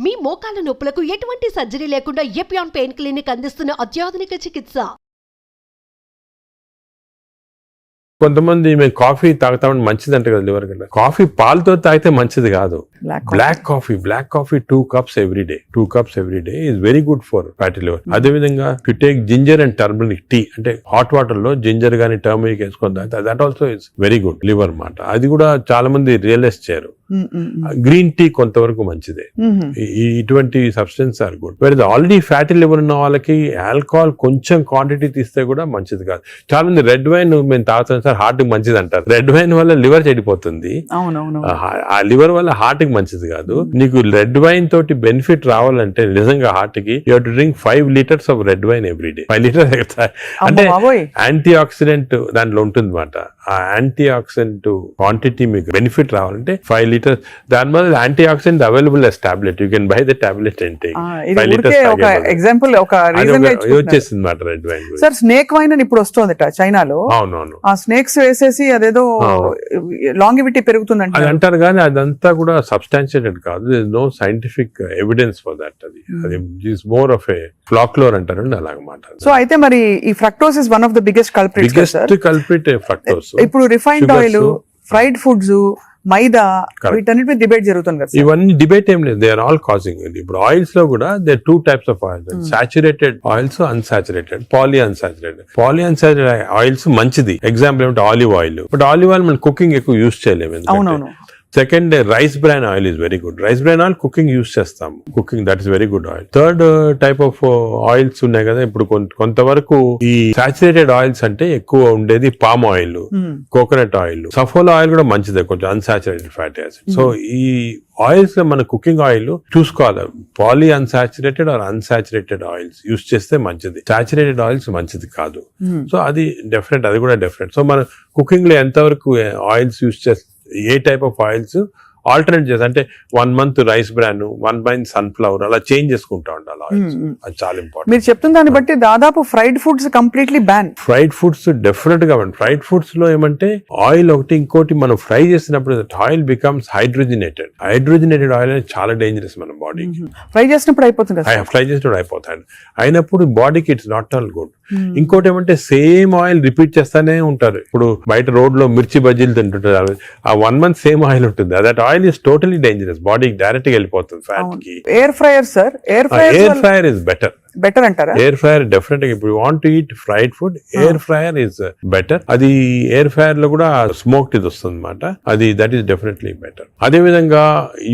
మీ మోకాల నొప్పులకు ఎటువంటి సర్జరీ లేకుండా ఎపియాన్ పెయిన్ క్లినిక్ అందిస్తున్న అత్యాధునిక చికిత్స? కొంతమంది మేము కాఫీ తాగుతామని మంచిది అంటే కదా లివర్ కింద. కాఫీ పాలతో తాగితే మంచిది కాదు. Black coffee black coffee two cups every day two cups every day is very good for fatty liver అదే విధంగా you take ginger and turmeric tea అంటే హాట్ వాటర్లో జింజర్ గానీ టర్మరిక్ వేసుకొని తాగితే that also is very good liver మాట. అది కూడా చాలా మంది రియలైజ్ చేయరు. గ్రీన్ టీ కొంతవరకు మంచిదే. ఈ- ఈ- ఇటువంటి సబ్స్టెన్స్ ఆర్ గుడ్ వేరే ఆల్రెడీ ఫ్యాటీ లివర్ ఉన్న వాళ్ళకి ఆల్కహాల్ కొంచెం క్వాంటిటీ తీస్తే కూడా మంచిది కాదు. చాలా మంది రెడ్ వైన్ మేము తాగుతాం సార్ హార్ట్కి మంచిది అంటారు. రెడ్ వైన్ వల్ల లివర్ చెడిపోతుంది. ఆ- లివర్ వల్ల హార్ట్కి మంచిది కాదు. నీకు రెడ్ వైన్ తోటి బెనిఫిట్ రావాలంటే నిజంగా హార్ట్కి you to drink five litres of red wine every day five litres అంటే యాంటీ ఆక్సిడెంట్ దాంట్లో ఉంటుంది అనమాట ఆ యాంటీ ఆక్సిడెంట్ క్వాంటిటీ మీకు బెనిఫిట్ రావాలంటే ఫైవ్ లీటర్స్ దాని వల్ల antioxidant available yes tablet you can buy the tablet and take ah, ఇది ఫైవ్ లీటర్స్ ఒక ఎగ్జాంపుల్ ఒక రీజన్ వచ్చేసింది అనమాట red wine sir snake wine అని ఇప్పుడు వస్తుందట చైనాలో. అవునవును. ఆ స్నేక్స్ వేసేసి అదేదో లాంగివిటీ పెరుగుతుందంట అది అంటారు కానీ అదంతా కూడా సబ్స్టాన్షియేటెడ్ కాదు. No scientific evidence for that అది. అది is more of a folklore అంటారండి అలాగమాట. సో అయితే మరి ఈ fructose is one of the biggest culprits sir biggest culprit fructose ఇప్పుడు refined. Oil fried foods maida. వీటన్నిటి మీద డిబేట్ జరుగుతుంది కదా ఇవన్నీ డిబేట్ ఏం లేదు. దే ఆర్ ఆల్ కాజింగ్ ఇప్పుడు ఆయిల్స్లో కూడా they two types of oils saturated oils unsaturated polyunsaturated polyunsaturated oils మంచిది. ఎగ్జాంపుల్ ఏమిటి? Olive oil but olive oil మనం కుకింగ్ ఎక్కువ యూస్ చేయలేము. అవునవును. Second rice bran oil is very good rice bran oil cooking use చేస్తాం cooking that is very good oil third type of oils ఉన్నాయి కదా. ఇప్పుడు కొంత- కొంతవరకు ఈ సాచురేటెడ్ ఆయిల్స్ అంటే ఎక్కువ ఉండేది palm oil Hmm. Coconut oil Saffola oil కూడా మంచిదే కొంచెం అన్సాచురేటెడ్ ఫ్యాటీ యాసిడ్ సో ఈ ఆయిల్స్లో మన కుకింగ్ ఆయిల్ చూసుకోవాలి. Polyunsaturated or unsaturated oils use చేస్తే మంచిది. సాచురేటెడ్ ఆయిల్స్ మంచిది కాదు. Hmm. సో అది డెఫినెట్ అది కూడా డెఫినెట్ సో మన కుకింగ్లో ఎంతవరకు ఆయిల్స్ యూస్ చేస్తే ఏ టైప్ ఆఫ్ ఆయిల్స్ ఆల్టర్నేట్ చేసి అంటే one month rice bran one month sunflower అలా చేంజ్ చేసుకుంటా ఉండాలి. అది చాలా ఇంపార్టెంట్ మీరు చెప్తున్న దాన్ని బట్టి దాదాపు fried foods completely ban fried foods డెఫినెట్గా ఫ్రైడ్ ఫుడ్స్లో ఏమంటే ఆయిల్ ఒకటి ఇంకోటి మనం ఫ్రై చేసినప్పుడు oil becomes hydrogenated hydrogenated oil అనేది చాలా డేంజరస్ మన బాడీకి ఫ్రై చేసినప్పుడు అయిపోతుంది ఫ్రై చేసినప్పుడు అయిపోతాయి అయినప్పుడు బాడీకి ఇట్స్ నాట్ ఆల్ గుడ్. ఇంకోటి ఏమంటే సేమ్ ఆయిల్ రిపీట్ చేస్తానే ఉంటారు. ఇప్పుడు బయట రోడ్లో మిర్చి బజ్జీలు తింటుంటారు. ఆ వన్ మంత్ సేమ్ ఆయిల్ ఉంటుంది. That oil is totally dangerous బాడీకి డైరెక్ట్గా వెళ్ళిపోతుంది ఫ్యాట్కి. Air fryer sir air air fryer fryer is better better అంటారా? ఎయిర్ ఫ్రైయర్ డెఫినెట్గా ఇప్పుడు want to eat fried food air fryer is better అది ఎయిర్ ఫ్రైయర్లో కూడా స్మోక్ ఇది వస్తుంది అనమాట అది దట్ ఈస్ డెఫినెట్లీ బెటర్ అదే విధంగా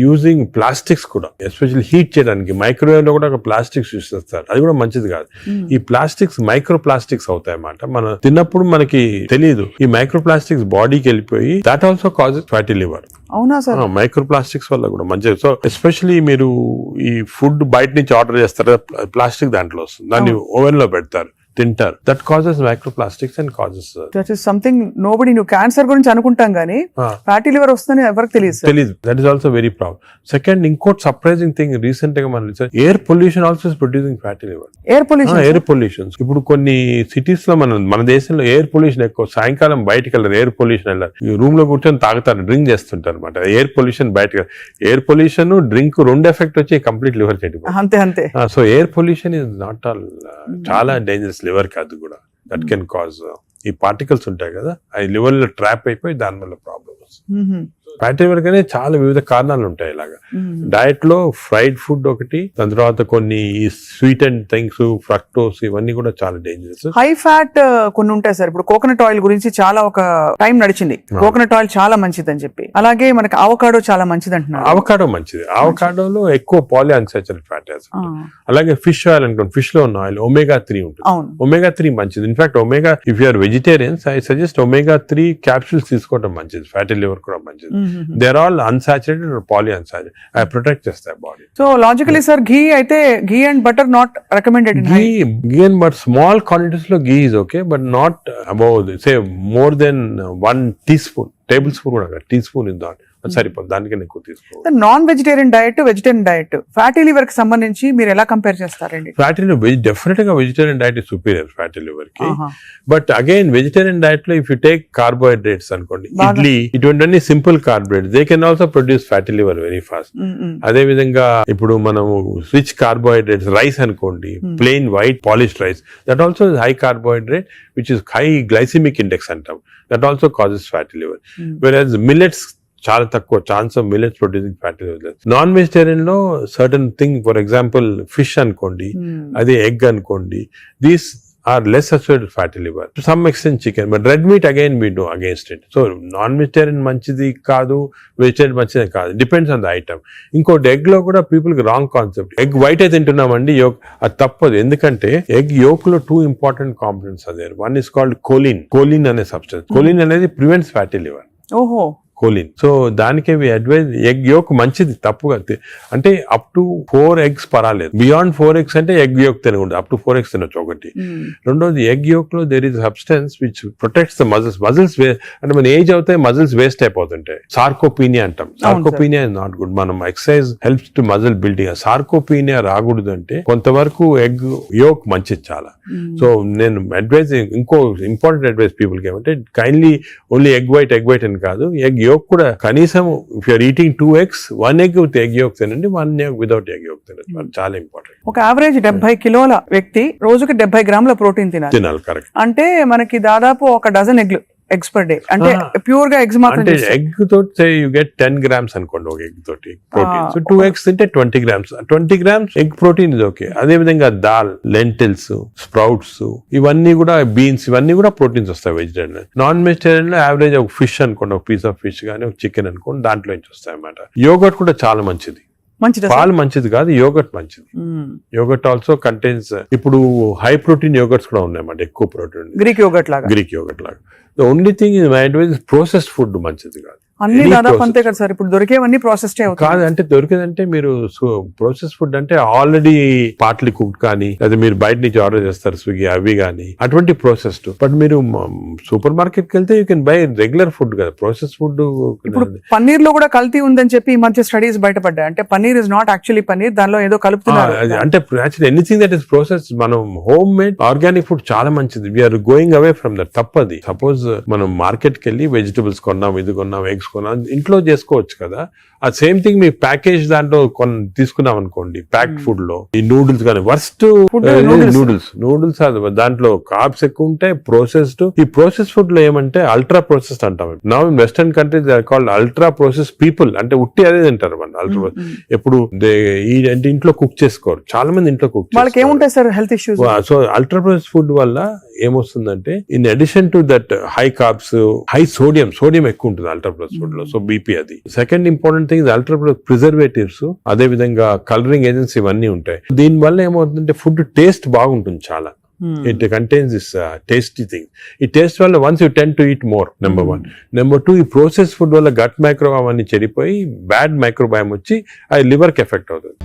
యూజింగ్ ప్లాస్టిక్స్ కూడా ఎస్పెషల్లీ హీట్ చేయడానికి. మైక్రోవేవ్లో కూడా ఒక ప్లాస్టిక్స్ యూస్ చేస్తారు. అది కూడా మంచిది కాదు. ఈ ప్లాస్టిక్స్ మైక్రో ప్లాస్టిక్స్ అవుతాయి అన్నమాట మనం తిన్నప్పుడు మనకి తెలియదు ఈ మైక్రో ప్లాస్టిక్స్ బాడీకి వెళ్ళిపోయి that also causes fatty liver అవునా సార్? మైక్రో ప్లాస్టిక్స్ వల్ల కూడా మంచిది సో ఎస్పెషలీ మీరు ఈ ఫుడ్ బయట నుంచి ఆర్డర్ చేస్తారు? ప్లాస్టిక్ దాంట్లో వస్తుంది. దాన్ని ఓవెన్లో పెడతారు. తింటారు. That causes microplastics and causes that is something nobody నువ్వు క్యాన్సర్ గురించి అనుకుంటాం కానీ ఫ్యాటీ లివర్ వస్తుందని ఎవరికి తెలియదు తెలియదు that is also very problem second ఇంకోటి సర్ప్రైజింగ్ థింగ్ రీసెంట్గా మనం air pollution also is producing fatty liver air pollution air pollutions ఇప్పుడు కొన్ని సిటీస్లో మనం మన దేశంలో ఎయిర్ పొల్యూషన్ ఎక్కువ సాయంకాలం బయటకు వెళ్ళరు ఎయిర్ పొల్యూషన్ వెళ్ళారు. ఈ రూమ్లో కూర్చొని తాగుతారు డ్రింక్ చేస్తుంటారు అనమాట ఎయిర్ పొల్యూషన్ బయటకు ఎయిర్ పొల్యూషన్ డ్రింక్ రెండు ఎఫెక్ట్ వచ్చి కంప్లీట్ లివర్ చెడిపోతుంది. అంతే అంతే. So air pollution is not all చాలా డేంజరస్ లివర్కి అది కూడా దట్ కెన్ కాజ్ ఈ పార్టికల్స్ ఉంటాయి కదా అవి లివర్లో ట్రాప్ అయిపోయి దాని వల్ల ప్రాబ్లమ్ వస్తుంది. మ్మ్. ఫ్యాటీ లివర్ కానీ చాలా వివిధ కారణాలు ఉంటాయి ఇలాగా. డయట్లో ఫ్రైడ్ ఫుడ్ ఒకటి దాని తర్వాత కొన్ని స్వీట్ అండ్ థింగ్స్ ఫ్రక్టోస్ ఇవన్నీ కూడా చాలా డేంజరస్ హై ఫ్యాట్ కొన్ని ఉంటాయి సార్. ఇప్పుడు కోకోనట్ ఆయిల్ గురించి చాలా ఒక టైం నడిచింది. కోకోనట్ ఆయిల్ చాలా మంచిది అని చెప్పి. అలాగే మనకి అవకాడో చాలా మంచిది అంటున్నారు అవకాడో మంచిది అవకాడోలో ఎక్కువ పాలి అన్సాచురేటెడ్ ఫ్యాటీ యాసిడ్ అలాగే ఫిష్ ఆయిల్ అనుకోండి ఫిష్లో ఉన్న ఆయిల్ ఒమేగా త్రీ ఉంటుంది. ఒమేగా త్రీ మంచిది. In fact omega if you are vegetarians I suggest omega three capsules తీసుకోవడం మంచిది. ఫ్యాటీ లివర్ కూడా మంచిది. There all unsaturated polyunsaturated అవి ప్రొటెక్ట్ చేస్తాయి body so logically sir ghee అయితే ghee and butter not recommended in ghee ghee and but small క్వాంటిటీస్లో ghee is okay but not above say more than one teaspoon tablespoon కూడా teaspoon not అది సరిపోదు దానికన్నా ఎక్కువ తీసుకోవాలి non vegetarian diet vegetarian diet fatty లివర్కి సంబంధించి మీరు ఎలా కంపేర్ చేస్తారండి ఫ్యాటీ వెజ్ డెఫినెట్గా వెజిటేరియన్ డైట్ సుపీరియర్ ఫ్యాటీ లివర్కి. బట్ అగైన్ వెజిటేరియన్ డైట్లో ఇఫ్ యూ టేక్ కార్బోహైడ్రేట్స్ అనుకోండి. ఇడ్లీ ఇటువంటి simple carbohydrates they can also produce fatty liver very fast. అదే విధంగా ఇప్పుడు మనము రిచ్ కార్బోహైడ్రేట్స్ రైస్ అనుకోండి Hmm. Plain white polished rice that also high carbohydrate which is high glycemic index అంటాం that also causes fatty liver Hmm. Whereas millets చాలా తక్కువ chance of millets producing fatty non వెజిటేరియన్లో certain thing for example fish అనుకోండి um. అదే egg అనుకోండి these are less associated fatty liver to some extent chicken but red meat again we do against it so non vegetarian మంచిది కాదు vegetarian మంచిది కాదు. Depends on the item ఇంకోటి ఎగ్లో కూడా పీపుల్కి రాంగ్ కాన్సెప్ట్ ఎగ్ వైట్ అయితే తింటున్నామండి yoke అది తప్పదు. ఎందుకంటే ఎగ్ యోక్లో టూ ఇంపార్టెంట్ కాంపనెంట్స్ అదే one is called choline choline అనే సబ్స్టెన్స్ కోలిన్ అనేది ప్రివెంట్స్ ఫ్యాటీ లివర్ ఓహో. కోలిన్ సో దానికే వి అడ్వైజ్ ఎగ్ యోక్ మంచిది తప్పుగా అంటే అప్ టు ఫోర్ ఎగ్స్ పర్వాలేదు. బియాండ్ ఫోర్ ఎగ్స్ అంటే ఎగ్ యోక్ తినకూడదు. అప్ టు ఫోర్ ఎగ్స్ తినొచ్చు ఒకటి. ఉమ్. రెండోది egg యోక్లో there is substance which protects the muscles muscles అంటే మన ఏజ్ అవుతాయి మజిల్స్ వేస్ట్ అయిపోతుంటాయి. సార్కోపీనియా అంటాం. సార్కోపీనియా ఇస్ నాట్ గుడ్ మనం exercise helps to muscle building sarcopenia రాకూడదు అంటే కొంతవరకు ఎగ్ యోక్ మంచిది చాలా. సో నేను అడ్వైజ్ ఇంకో ఇంపార్టెంట్ అడ్వైస్ పీపుల్కి ఏమంటే kindly only egg white egg white అని కాదు. ఎగ్ యోక్ కూడా కనీసం if you are eating two eggs one egg with egg yolk తినండి one egg without egg yolk తినండి. అది చాలా ఇంపార్టెంట్ ఒక యావరేజ్ డెబ్బై కిలోల వ్యక్తి రోజుకి డెబ్బై గ్రాముల ప్రోటీన్ తినాలి. తినాలి కరెక్ట్ అంటే మనకి దాదాపు ఒక డజన్ ఎగ్లు ఎగ్స్ పర్ డే అంటే. ప్యూర్గా ఎగ్స్ మాత్రం. ఎగ్ తోటి యూ గెట్ టెన్ గ్రామ్స్ అనుకోండి ఒక ఎగ్ తోటి ప్రోటీన్ సో టూ ఎగ్స్ తింటే twenty grams twenty grams egg protein ఇది ఓకే అదే విధంగా దాల్ లెంటిల్స్ స్ప్రౌట్స్ ఇవన్నీ కూడా బీన్స్ ఇవన్నీ కూడా ప్రోటీన్స్ వస్తాయి వెజిటేరియన్ నాన్ వెజిటేరియన్లో యావరేజ్ ఒక ఫిష్ అనుకోండి ఒక పీస్ ఆఫ్ ఫిష్ కానీ ఒక చికెన్ అనుకోండి దాంట్లో నుంచి వస్తాయి అన్నమాట. యోగట్ కూడా చాలా మంచిది. మంచిది పాలు మంచిది కాదు యోగట్ మంచిది. యోగట్ ఆల్సో కంటైన్స్ ఇప్పుడు హై ప్రోటీన్ యోగట్స్ కూడా ఉన్నాయి అన్నమాట ఎక్కువ ప్రోటీన్ గ్రీక్ యోగట్ లాగా? గ్రీక్ యోగట్ లాగా. The only thing is my advice food మంచిది కాదు. అన్ని దాదాపు. అంతే కదా సార్. ఇప్పుడు దొరికేవన్నీ ప్రాసెస్ కాదు అంటే దొరికిందంటే మీరు ప్రాసెస్ ఫుడ్ అంటే ఆల్రెడీ పార్ట్లీ కుక్ కానీ లేదా మీరు బయట నుంచి ఆర్డర్ చేస్తారు స్విగ్గీ అవి కానీ అటువంటి ప్రాసెస్డ్ బట్ మీరు సూపర్ మార్కెట్కి వెళ్తే you can buy regular food కదా. ప్రాసెస్ ఫుడ్ ఇప్పుడు పన్నీర్లో కూడా కల్తీ ఉందని చెప్పి ఈ మధ్య స్టడీస్ బయటపడ్డాయి. అంటే paneer is not actually paneer దానిలో ఏదో కలుపుతున్నారు. అంటే actually anything that is process మనం హోమ్ మేడ్ ఆర్గానిక్ ఫుడ్ చాలా మంచిది. We are going away from that తప్పది. సపోజ్ మనం మార్కెట్కి వెళ్ళి వెజిటబుల్స్ కొన్నాం ఇది కొన్నాం ఎగ్స్ కొన్నాం ఇంట్లో చేసుకోవచ్చు కదా. ఆ సేమ్ థింగ్ మీ ప్యాకేజ్ దాంట్లో కొన్ తీసుకున్నాం అనుకోండి ప్యాక్డ్ ఫుడ్లో. ఈ నూడిల్స్ కానీ వర్స్ట్. నూడిల్స్ నూడిల్స్ దాంట్లో కార్బ్స్ ఎక్కువ ఉంటాయి ప్రాసెస్డ్ ఈ ప్రాసెస్ ఫుడ్లో ఏమంటే అల్ట్రా ప్రాసెస్డ్ అంటాం. నా in western countries called ultra process people అంటే ఉట్టి అదే తింటారు మన అల్ట్రా ఎప్పుడు అంటే ఇంట్లో కుక్ చేసుకోరు. చాలా మంది ఇంట్లో కుక్ వాళ్ళకి ఏముంటాయి sir health issues so ultra process food వల్ల ఏమొస్తుందంటే in addition to that high carbs high sodium sodium ఎక్కువ ఉంటుంది అల్ట్రా ప్రాసెస్ లో సో బీపీ అది. Second important thing ultra preservatives అదే విధంగా కలరింగ్ ఏజెన్సీ ఇవన్నీ ఉంటాయి. దీని వల్ల ఏమవుతుందంటే ఫుడ్ టేస్ట్ బాగుంటుంది చాలా. It contains this tasty thing ఈ టేస్ట్ వల్ల once you tend to eat more number one number two ఈ ప్రాసెస్ ఫుడ్ వల్ల గట్ మైక్రో అవన్నీ చెడిపోయి బ్యాడ్ మైక్రోబయామ్ వచ్చి అది లివర్కి ఎఫెక్ట్ అవుతుంది.